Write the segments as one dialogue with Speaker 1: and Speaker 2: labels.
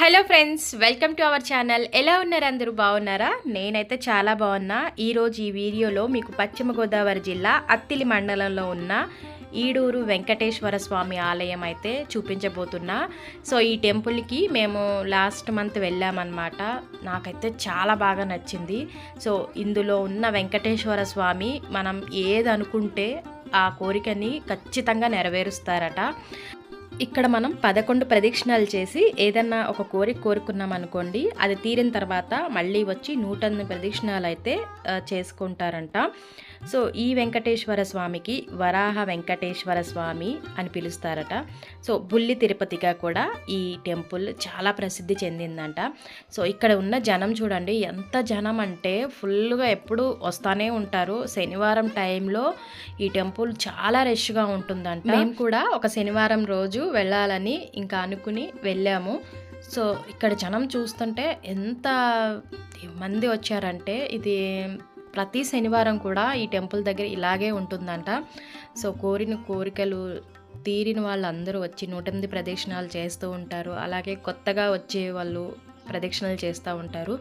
Speaker 1: Hello friends welcome to our channel. ఎలా ఉన్నారు అందరూ? బాగున్నారా? నేనైతే చాలా బాగున్నా. ఈరోజు ఈ వీడియోలో మీకు పశ్చిమ గోదావరి జిల్లా అత్తిలి మండలంలో ఉన్న ఈడూరు వెంకటేశ్వర స్వామి ఆలయం అయితే చూపించబోతున్నా. సో ఈ టెంపుల్కి మేము లాస్ట్ మంత్ వెళ్ళామన్నమాట. నాకైతే చాలా బాగా నచ్చింది. సో ఇందులో ఉన్న వెంకటేశ్వర స్వామి మనం ఏది అనుకుంటే ఆ కోరికని ఖచ్చితంగా నెరవేరుస్తారట. ఇక్కడ మనం పదకొండు ప్రదక్షిణాలు చేసి ఏదన్నా ఒక కోరిక కోరుకున్నాం అనుకోండి అది తీరిన తర్వాత మళ్ళీ వచ్చి నూట ప్రదక్షిణాలు అయితే చేసుకుంటారంట. సో ఈ వెంకటేశ్వర స్వామికి వరాహ వెంకటేశ్వర స్వామి అని పిలుస్తారట. సో బుల్లి తిరుపతిగా కూడా ఈ టెంపుల్ చాలా ప్రసిద్ధి చెందిందంట. సో ఇక్కడ ఉన్న జనం చూడండి ఎంత జనం అంటే ఫుల్గా ఎప్పుడు వస్తానే ఉంటారు. శనివారం టైంలో ఈ టెంపుల్ చాలా రష్గా ఉంటుందంట. మేము కూడా ఒక శనివారం రోజు వెళ్ళాలని ఇంకా అనుకుని వెళ్ళాము. సో ఇక్కడ జనం చూస్తుంటే ఎంత మంది వచ్చారంటే ఇది ప్రతి శనివారం కూడా ఈ టెంపుల్ దగ్గర ఇలాగే ఉంటుందంట. సో కోరిన కోరికలు తీరిన వాళ్ళందరూ వచ్చి నూట ఎనిమిది ప్రదక్షిణాలు చేస్తూ ఉంటారు. అలాగే కొత్తగా వచ్చే వాళ్ళు ప్రదక్షిణలు చేస్తూ ఉంటారు.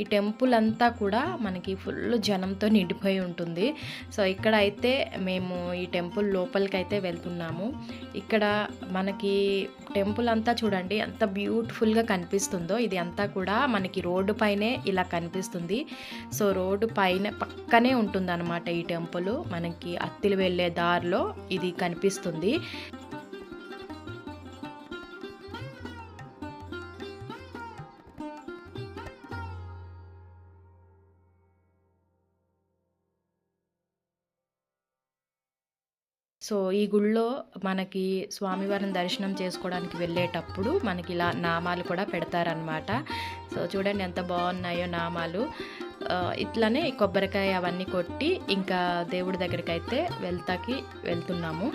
Speaker 1: ఈ టెంపుల్ అంతా కూడా మనకి ఫుల్ జనంతో నిండిపోయి ఉంటుంది. సో ఇక్కడ అయితే మేము ఈ టెంపుల్ లోపలికి అయితే వెళ్తున్నాము. ఇక్కడ మనకి టెంపుల్ అంతా చూడండి ఎంత బ్యూటిఫుల్గా కనిపిస్తుందో. ఇది అంతా కూడా మనకి రోడ్డు పైనే ఇలా కనిపిస్తుంది. సో రోడ్డు పైన పక్కనే ఉంటుంది ఈ టెంపుల్. మనకి అత్తిలు వెళ్ళే దారిలో ఇది కనిపిస్తుంది. సో ఈ గుళ్ళో మనకి స్వామివారిని దర్శనం చేసుకోవడానికి వెళ్ళేటప్పుడు మనకి ఇలా నామాలు కూడా పెడతారనమాట సో చూడండి ఎంత బాగున్నాయో నామాలు. ఇట్లానే కొబ్బరికాయ అవన్నీ కొట్టి ఇంకా దేవుడి దగ్గరికి అయితే వెళ్తాకి వెళ్తున్నాము.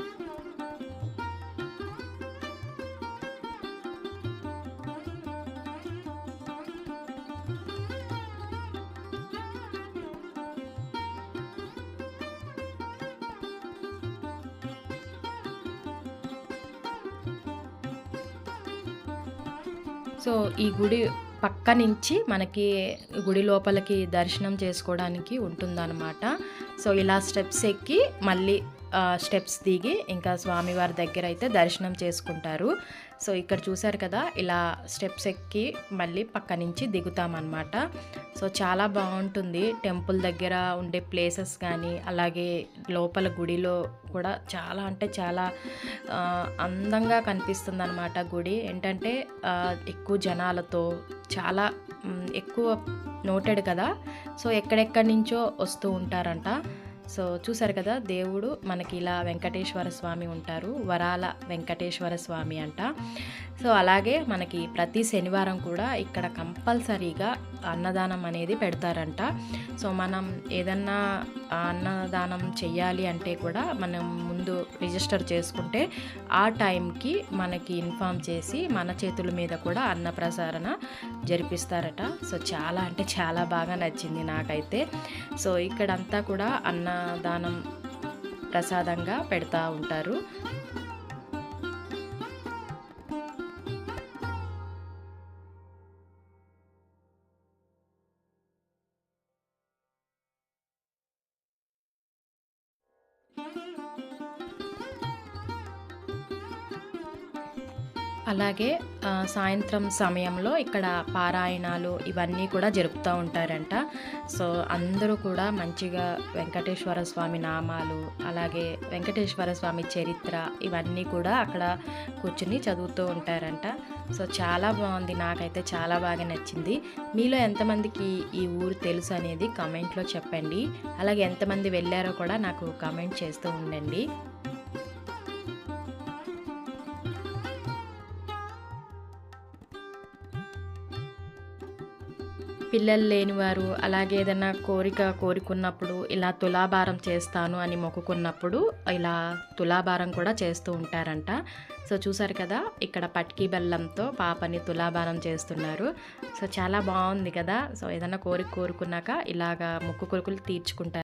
Speaker 1: సో ఈ గుడి పక్క నుంచి మనకి గుడి లోపలికి దర్శనం చేసుకోవడానికి ఉంటుందన్నమాట. సో ఇలా స్టెప్స్ ఎక్కి మళ్ళీ స్టెప్స్ దిగి ఇంకా స్వామివారి దగ్గర అయితే దర్శనం చేసుకుంటారు. సో ఇక్కడ చూశారు కదా ఇలా స్టెప్స్ ఎక్కి మళ్ళీ పక్క నుంచి దిగుతామన్నమాట. సో చాలా బాగుంటుంది. టెంపుల్ దగ్గర ఉండే ప్లేసెస్ కానీ అలాగే లోపల గుడిలో కూడా చాలా అంటే చాలా అందంగా కనిపిస్తుంది అనమాట గుడి. ఏంటంటే ఎక్కువ జనాలతో చాలా ఎక్కువ నోటెడ్ కదా. సో ఎక్కడెక్కడి నుంచో వస్తూ ఉంటారంట. సో చూసారు కదా దేవుడు మనకి ఇలా వెంకటేశ్వర స్వామి ఉంటారు వరాల వెంకటేశ్వర స్వామి అంట. సో అలాగే మనకి ప్రతి శనివారం కూడా ఇక్కడ కంపల్సరీగా అన్నదానం అనేది పెడతారంట. సో మనం ఏదన్నా అన్నదానం చేయాలి అంటే కూడా మనం ముందు రిజిస్టర్ చేసుకుంటే ఆ టైంకి మనకి ఇన్ఫామ్ చేసి మన చేతుల మీద కూడా అన్నప్రసారణ జరిపిస్తారట. సో చాలా అంటే చాలా బాగా నచ్చింది నాకైతే. సో ఇక్కడంతా కూడా అన్నదానం ప్రసాదంగా పెడతా ఉంటారు. అలాగే సాయంత్రం సమయంలో ఇక్కడ పారాయణాలు ఇవన్నీ కూడా జరుపుతూ ఉంటారంట. సో అందరూ కూడా మంచిగా వెంకటేశ్వర స్వామి నామాలు అలాగే వెంకటేశ్వర స్వామి చరిత్ర ఇవన్నీ కూడా అక్కడ కూర్చుని చదువుతూ ఉంటారంట. సో చాలా బాగుంది. నాకైతే చాలా బాగా నచ్చింది. మీలో ఎంతమందికి ఈ ఊరు తెలుసు అనేది కామెంట్లో చెప్పండి. అలాగే ఎంతమంది వెళ్ళారో కూడా నాకు కామెంట్ చేస్తూ ఉండండి. పిల్లలు లేనివారు అలాగే ఏదైనా కోరిక కోరుకున్నప్పుడు ఇలా తులాభారం చేస్తాను అని మొక్కుకున్నప్పుడు ఇలా తులాభారం కూడా చేస్తూ ఉంటారంట. సో చూసారు కదా ఇక్కడ పట్కీ బెల్లంతో పాపని తులాభారం చేస్తున్నారు. సో చాలా బాగుంది కదా సో ఏదైనా కోరిక కోరుకున్నాక ఇలాగా ముక్కు కొరుకులు తీర్చుకుంటారు.